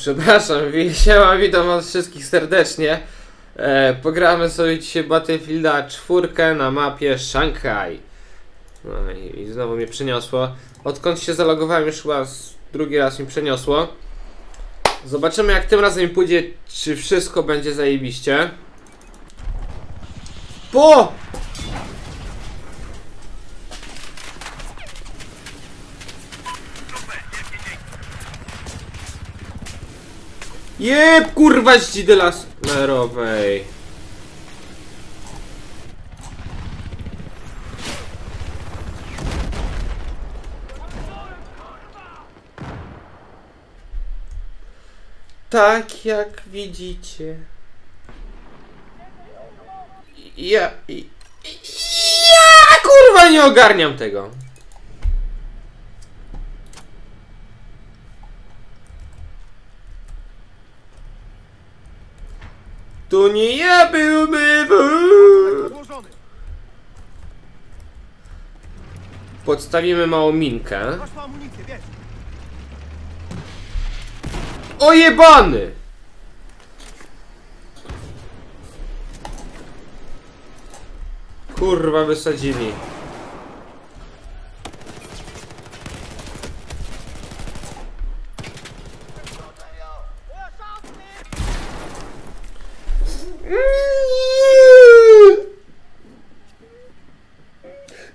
Przepraszam, wi- siema, witam was wszystkich serdecznie. E, pogramy sobie dzisiaj Battlefielda 4 na mapie Szanghaj. No i, i znowu mnie przeniosło. Odkąd się zalogowałem już chyba drugi raz mi przeniosło. Zobaczymy jak tym razem pójdzie, czy wszystko będzie zajebiście. Po! Jeb, kurwa, ździdy laserowej. Tak jak widzicie. Ja... Ja kurwa nie ogarniam tego. To nie ja byłby! Podstawimy małą minkę. Masz tu amunicję, wiesz! O jebany! Kurwa wysadzili.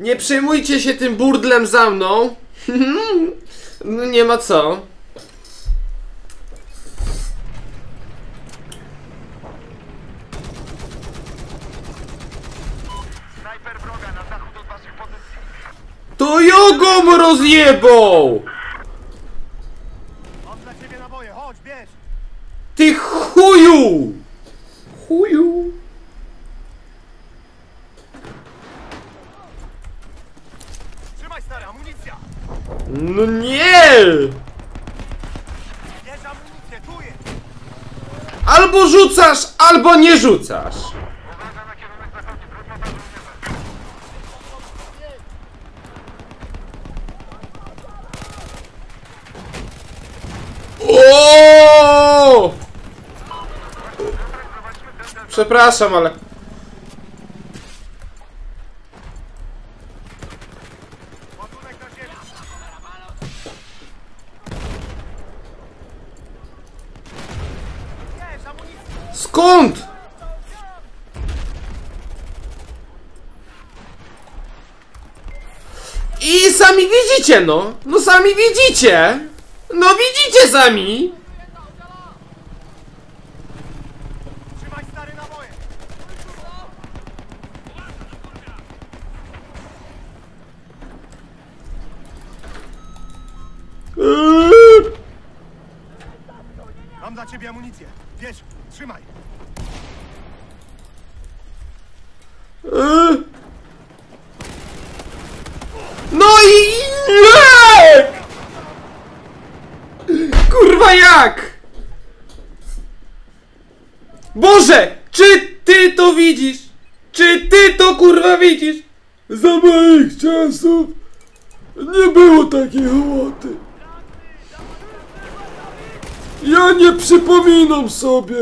Nie przejmujcie się tym burdlem za mną. No nie ma co. To jogą rozjebał! Mam dla ciebie naboje, chodź, bierz! Ty chuju! Chuju. Trzymaj stary, amunicja! No nie! Bierz amunicję, tu jest! Albo rzucasz, albo nie rzucasz. Przepraszam, ale. Ładunek na ziemię! Bierz amunicję! Skąd? I sami widzicie, no. No sami widzicie. No widzicie sami. Trzymaj stary naboje! Eee, Mam dla ciebie amunicję. Bierz, trzymaj! eee. No i jak? Kurwa jak? Boże, czy ty to widzisz? Czy ty to kurwa widzisz? Za moich czasów nie było takiej hołoty. Ja nie przypominam sobie.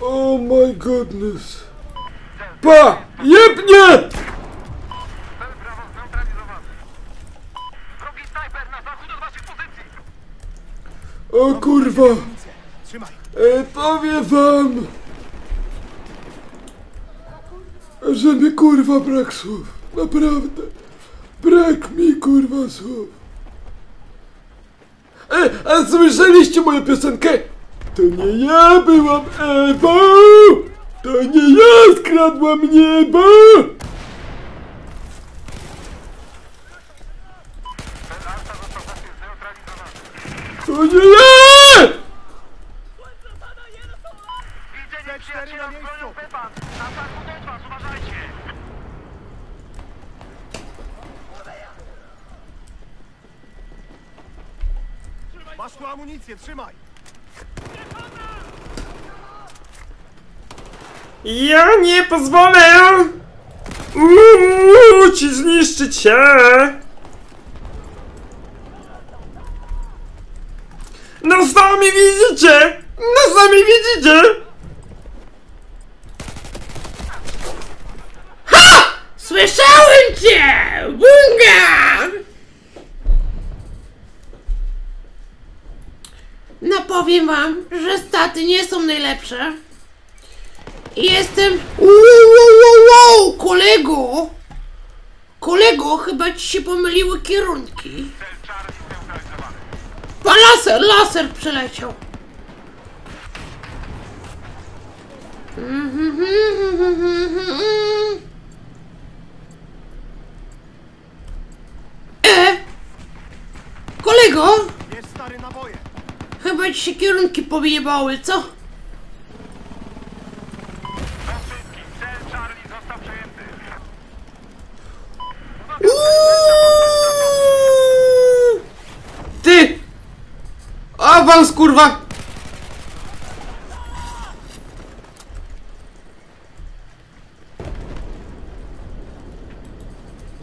Oh my goodness. Pa! Jebnie! O kurwa! E, powiem wam, że mi kurwa brak słów. Naprawdę. Brak mi kurwa słów. E, a słyszeliście moją piosenkę? To nie ja byłam Ewą! To nie ja skradłam niebo! To nie! Widzenie przyjaciela z bronią Pepan! Zachód od was, uważajcie! Masz tu amunicję, trzymaj! Ja nie pozwolę! Uuu, ci zniszczyć się! No sami widzicie! No sami widzicie! Ha! Słyszałem cię! Bunga! No powiem wam, że staty nie są najlepsze. Jestem... Wow, wow, wow, wow, kolego! Kolego, chyba ci się pomyliły kierunki. A laser, laser przeleciał. E! Kolego! Jest stary naboje. Chyba ci się kierunki pojebały, co? Do Awans kurwa!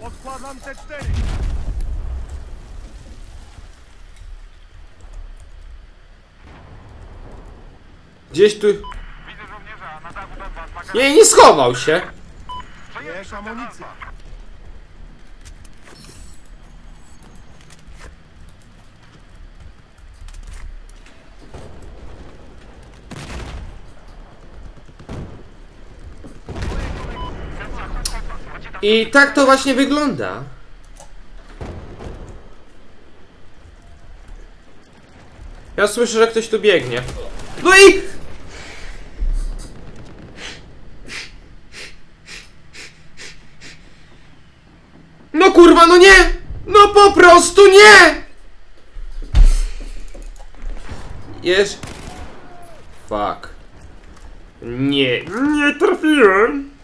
Odkładam T4. Gdzieś tu... Widzę żołnierza na dachu do was. Nie, nie schował się. I tak to właśnie wygląda. Ja słyszę, że ktoś tu biegnie. No i... No kurwa, no nie! No po prostu nie! Jest... Fuck. Nie, nie trafiłem.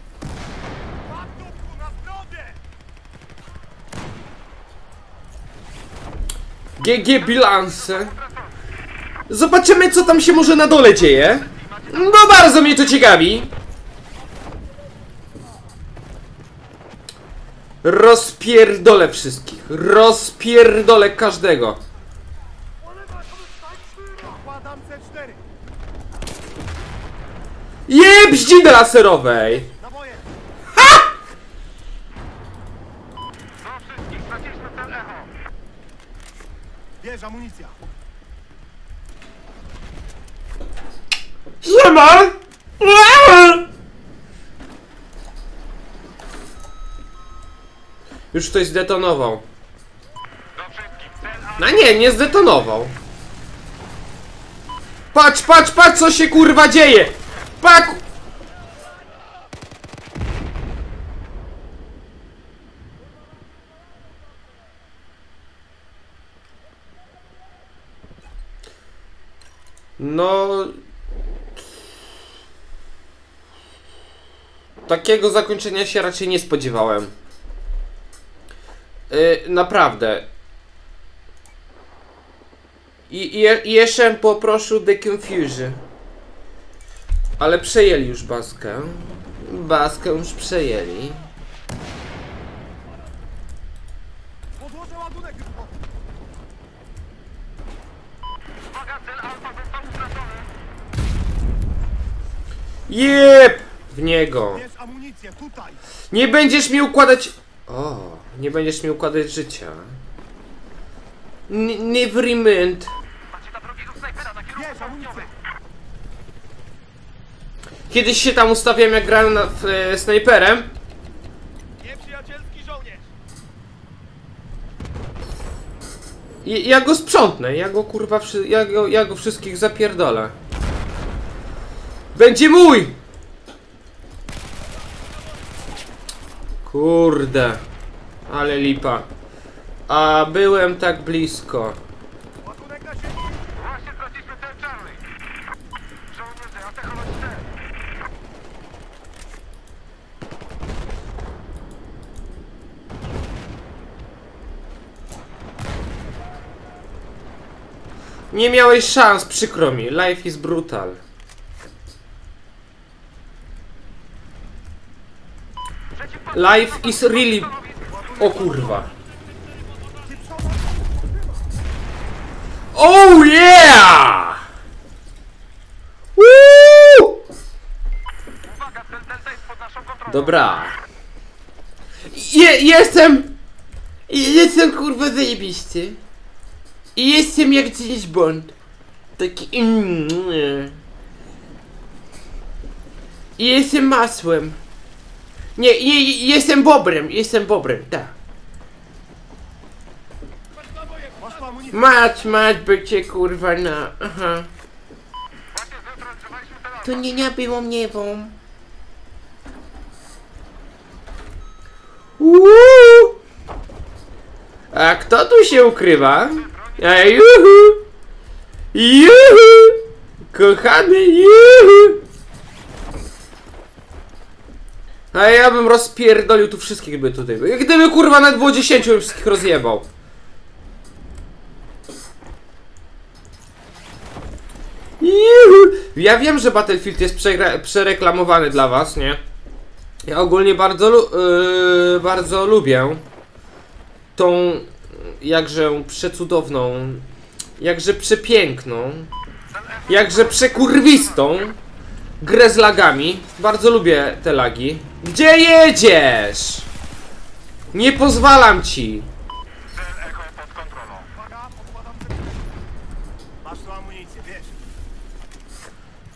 GG bilanse. Zobaczymy, co tam się może na dole dzieje. No bardzo mnie to ciekawi. Rozpierdolę wszystkich. Rozpierdolę każdego. Odkładam C4. Jeb ździny laserowej. Bierz amunicja. Siema! Już ktoś zdetonował. No nie, nie zdetonował. Patrz, patrz, patrz, co się kurwa dzieje! Pak! No... Takiego zakończenia się raczej nie spodziewałem. Yy, naprawdę. I, i, I jeszcze poproszę The Confusion. Ale przejęli już Baskę. Baskę już przejęli. Jep! W niego. Nie będziesz mi układać... O, nie będziesz mi układać życia. N never mind. Macie tam drugiego snajpera na kierunku południowym. Kiedyś się tam ustawiałem jak grałem na, w, e, snajperem. Nieprzyjacielski żołnierz. I, ja go sprzątnę, ja go kurwa, ja, go, ja go wszystkich zapierdolę. Będzie mój! Kurde. Ale lipa. A byłem tak blisko. Nie miałeś szans, przykro mi. Life is brutal. Life is really... O kurwa. Oh yeah! Woo! Dobra. Je, jestem... Jestem kurwa zajebisty. I jestem jak James Bond. Taki... mm, nie. I jestem masłem. Nie, nie, jestem bobrem, jestem bobrem, tak. Mać, mać, by cię kurwa na... Aha. To nie ja było mnie. Uuu. A kto tu się ukrywa? A juhu! Juhu! Kochany juhu! A ja bym rozpierdolił tu wszystkich by tutaj. Gdyby kurwa nawet było 10, bym wszystkich rozjebał. Juhu! Ja wiem, że Battlefield jest przereklamowany dla was, nie? Ja ogólnie bardzo, lu- yy, bardzo lubię tą jakże przecudowną, jakże przepiękną, jakże przekurwistą grę z lagami. Bardzo lubię te lagi. Gdzie jedziesz? Nie pozwalam ci.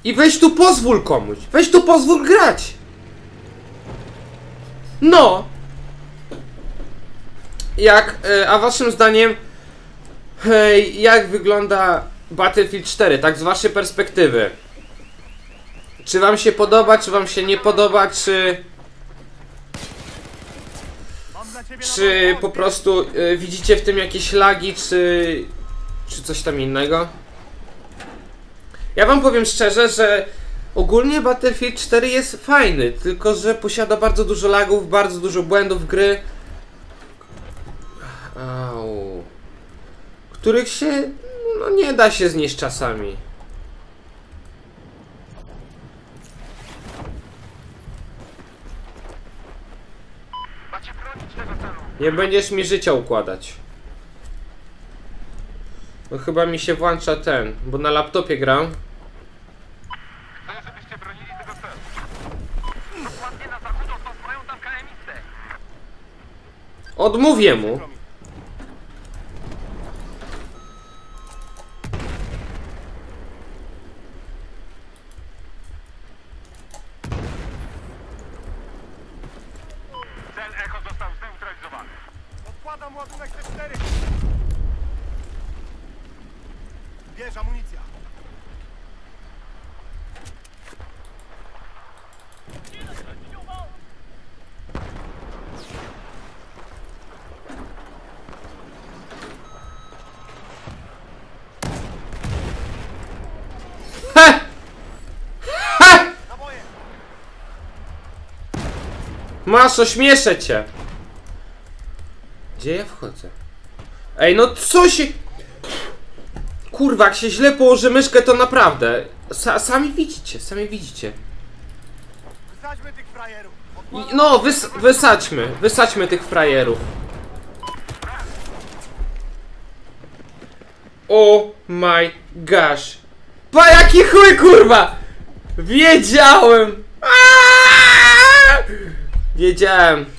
I weź tu pozwól komuś. Weź tu pozwól grać. No. Jak, e, a waszym zdaniem, hej, jak wygląda Battlefield 4, tak z waszej perspektywy? Czy wam się podoba, czy wam się nie podoba, czy, czy po prostu e, widzicie w tym jakieś lagi, czy, czy coś tam innego? Ja wam powiem szczerze, że ogólnie Battlefield 4 jest fajny, tylko że posiada bardzo dużo lagów, bardzo dużo błędów gry. Au. Których się no nie da się znieść czasami. Nie będziesz mi życia układać. No chyba mi się włącza ten, bo na laptopie gram. Chcę, żebyście bronili tego celu. Dokładnie na zachód od mają tam KM-istę. Odmówię mu. Cel Echo został zneutralizowany. Odkładam ładunek C4. Bierz amunicja. Masz, ośmieszę cię. Gdzie ja wchodzę? Ej, no co się... Kurwa, jak się źle położy myszkę, to naprawdę. Sa sami widzicie, sami widzicie. Wysadźmy tych frajerów. No, wys wysadźmy, wysadźmy tych frajerów. Oh my gosh. Pa jaki chuj kurwa! Wiedziałem! Aaaa! Wiedziałem.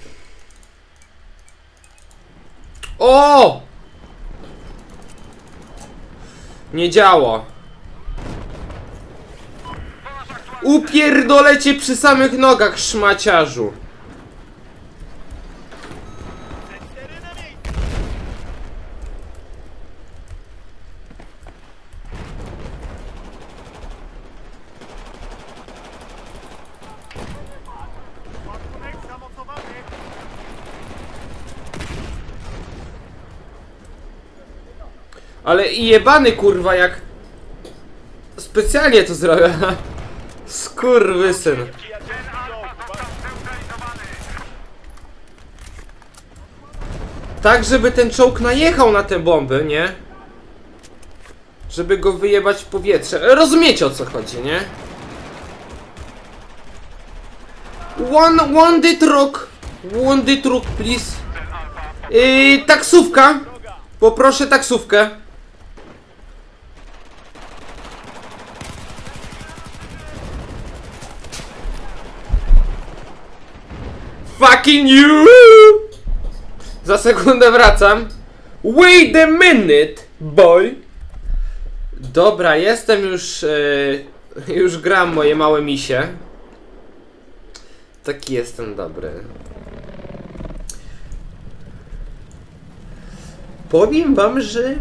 O! Nie działa. Upierdolę cię przy samych nogach, szmaciarzu. Ale i jebany kurwa jak... Specjalnie to zrobię. Skurwysyn. Tak, żeby ten czołg najechał na te bomby, nie? Żeby go wyjebać w powietrze. Rozumiecie o co chodzi, nie? One, one did rock. Wondy truck, please. Yy, taksówka. Poproszę taksówkę. Fucking you! Za sekundę wracam. Wait a minute, boy. Dobra, jestem już. E, już gram moje małe misie. Taki jestem dobry. Powiem wam, że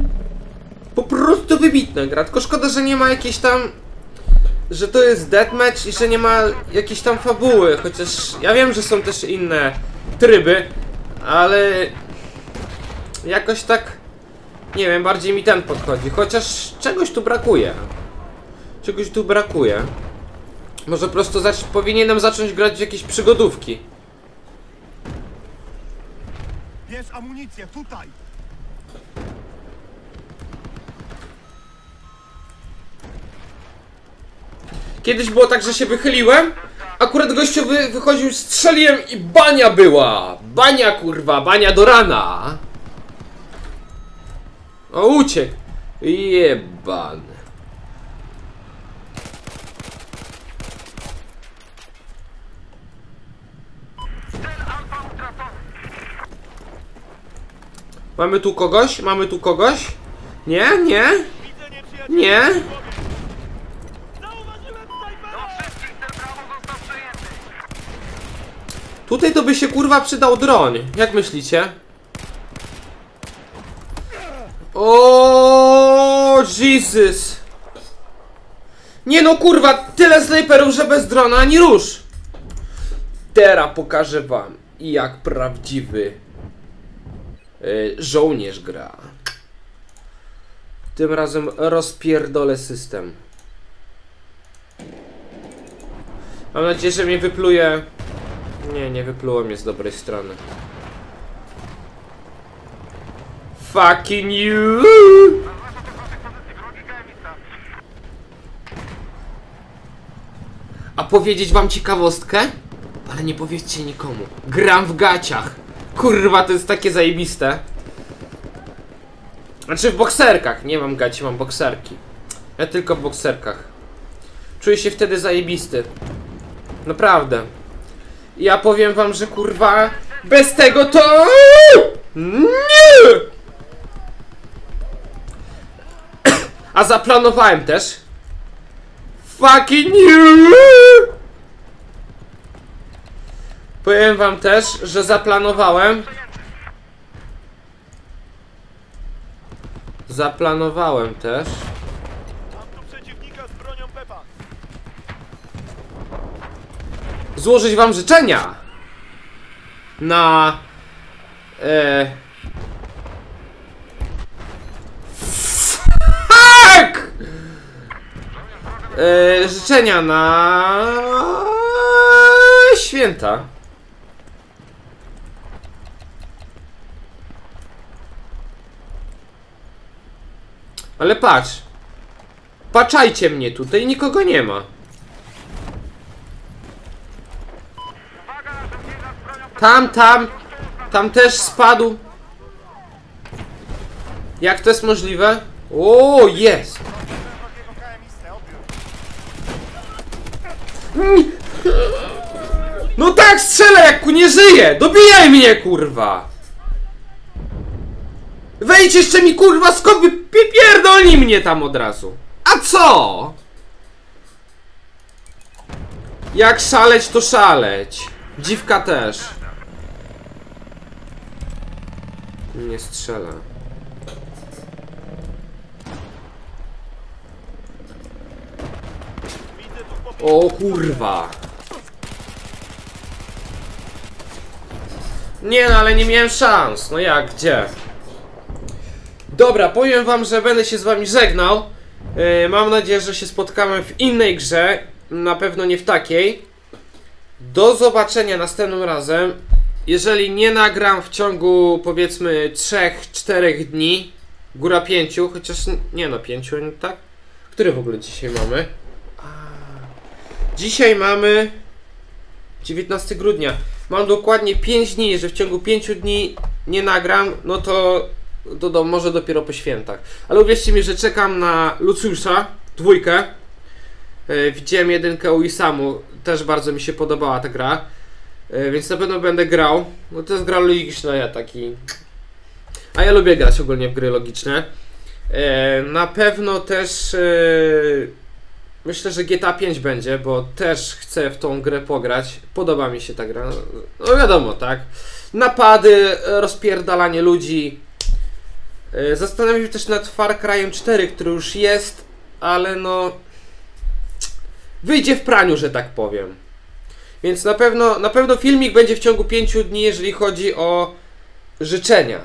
po prostu wybitna gra. Tylko szkoda, że nie ma jakiejś tam. Że to jest deathmatch i że nie ma jakiejś tam fabuły. Chociaż ja wiem, że są też inne tryby, ale jakoś tak. Nie wiem, bardziej mi ten podchodzi. Chociaż czegoś tu brakuje. Czegoś tu brakuje. Może po prostu powinienem zacząć grać w jakieś przygodówki. Bierz amunicję, tutaj! Kiedyś było tak, że się wychyliłem, akurat gościu wy, wychodził, strzeliłem i bania była! Bania kurwa, bania do rana! O, uciekł! Jeban. Mamy tu kogoś? Mamy tu kogoś? Nie? Nie? Nie? Zauważyłem Do snajpera! wszystkich cel Bravo został przejęty. Tutaj to by się kurwa przydał droń. Jak myślicie? O Jesus! Nie no kurwa, tyle snajperów, że bez drona ani rusz! Teraz pokażę wam, jak prawdziwy y, żołnierz gra. Tym razem rozpierdolę system. Mam nadzieję, że mnie wypluje nie, nie wypluło mnie z dobrej strony. Fucking you! A powiedzieć wam ciekawostkę? Ale nie powiedzcie nikomu. Gram w gaciach. Kurwa, to jest takie zajebiste. Znaczy w bokserkach. Nie mam gaci, mam bokserki. Ja tylko w bokserkach. Czuję się wtedy zajebisty. Naprawdę. Ja powiem wam, że kurwa bez tego to... Nie! A zaplanowałem też. Fucking you! Powiem wam też, że zaplanowałem. Zaplanowałem też. Mam tu przeciwnika z bronią Pepa! Złożyć wam życzenia na e, fuck! E, życzenia na święta. Ale patrz. Patrzajcie mnie tutaj, nikogo nie ma. Uwaga na żołnierza z bronią Tam, tam, tam też spadł. Jak to jest możliwe? O, jest! No tak, strzelę jak ku nie żyje! Dobijaj mnie, kurwa! Wejdź jeszcze mi, kurwa, skopy, pierdolni mnie tam od razu! A co? Jak szaleć, to szaleć. Dziwka też. Nie strzela. O kurwa. Nie no, ale nie miałem szans. No jak, gdzie? Dobra, powiem wam, że będę się z wami żegnał. Yy, mam nadzieję, że się spotkamy w innej grze. Na pewno nie w takiej. Do zobaczenia następnym razem. Jeżeli nie nagram w ciągu powiedzmy 3-4 dni, góra 5, chociaż nie no 5, tak? Który w ogóle dzisiaj mamy? Dzisiaj mamy 19 grudnia. mam dokładnie 5 dni, że w ciągu 5 dni nie nagram, no to, to do, może dopiero po świętach. Ale uwierzcie mi, że czekam na Lucjusza, dwójkę. E, widziałem jedynkę u Isamu, też bardzo mi się podobała ta gra. E, więc na pewno będę grał. No to jest gra logiczna, ja taki. A ja lubię grać ogólnie w gry logiczne. E, na pewno też. E, myślę, że GTA 5 będzie, bo też chcę w tą grę pograć. Podoba mi się ta gra. No wiadomo, tak. Napady, rozpierdalanie ludzi. Zastanawiam się też nad Far Cry'em 4, który już jest, ale no. Wyjdzie w praniu, że tak powiem. Więc na pewno, na pewno filmik będzie w ciągu 5 dni, jeżeli chodzi o życzenia.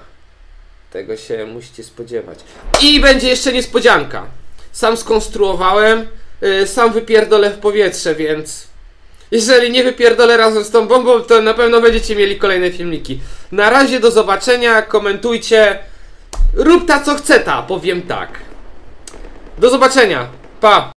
Tego się musicie spodziewać. I będzie jeszcze niespodzianka. Sam skonstruowałem, yy, sam wypierdolę w powietrze, więc jeżeli nie wypierdolę razem z tą bombą, to na pewno będziecie mieli kolejne filmiki. Na razie do zobaczenia, komentujcie. Rób ta co chce ta, powiem tak. Do zobaczenia. Pa!